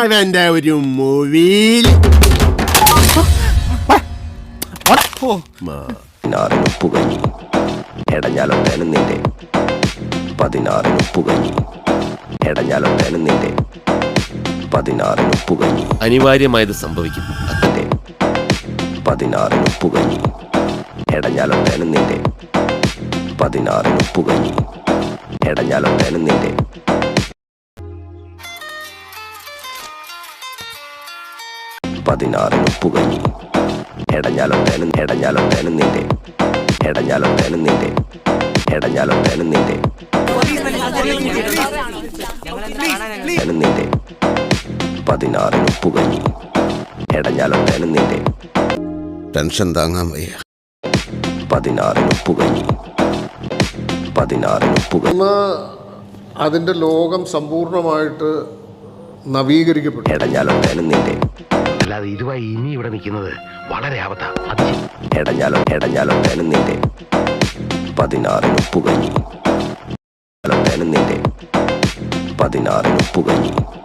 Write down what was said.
അവന്റെ ഒരു മൂവിയിൽ പതിനാറിന് പുകഞ്ഞി എടഞ്ഞാലൊട്ടേനും നിന്റെ. പതിനാറിന് പുകഞ്ഞി എടഞ്ഞാലൊട്ടേനും നിന്റെ. പതിനാറിന് പുകഞ്ഞി അനിവാര്യമായത് സംഭവിക്കും. അതിന്റെ പതിനാറിന് പുകഞ്ഞി എടഞ്ഞാലൊട്ടേനും നിന്റെ. പതിനാറിന് പുകഞ്ഞി എടഞ്ഞാലൊട്ടേനും നിന്റെ. പതിനാറിന് പുകഞ്ഞി എടഞ്ഞാലൊട്ടേനും എടഞ്ഞാലൊട്ടേനും നിന്റെ. എടഞ്ഞാലൊട്ടേനും നിന്റെ. എടഞ്ഞാലൊട്ടേനും നിന്റെ. നിന്റെ. പതിനാറിന് പുകഞ്ഞി എടഞ്ഞാലൊട്ടേനും നിന്റെ. ടെൻഷൻ താങ്ങാൻ വയ്യ. പതിനാറിന് പുകഞ്ഞി പതിനാറിന് പുകഞ്ഞി ഇന്ന് അതിന്റെ ലോകം സമ്പൂർണമായിട്ട് നവീകരിക്കപ്പെട്ടു. അല്ലാതെ ഇതുമായി ഇനി ഇവിടെ നിൽക്കുന്നത് വളരെ ആപത്താ. അത് ശരി. എടഞ്ഞാലോ എടഞ്ഞാലൊട്ടേനും നിന്റെ. പതിനാറിന് പുകഞ്ഞി എടഞ്ഞാലൊട്ടേനും നിന്റെ. പതിനാറിന് പുകഞ്ഞി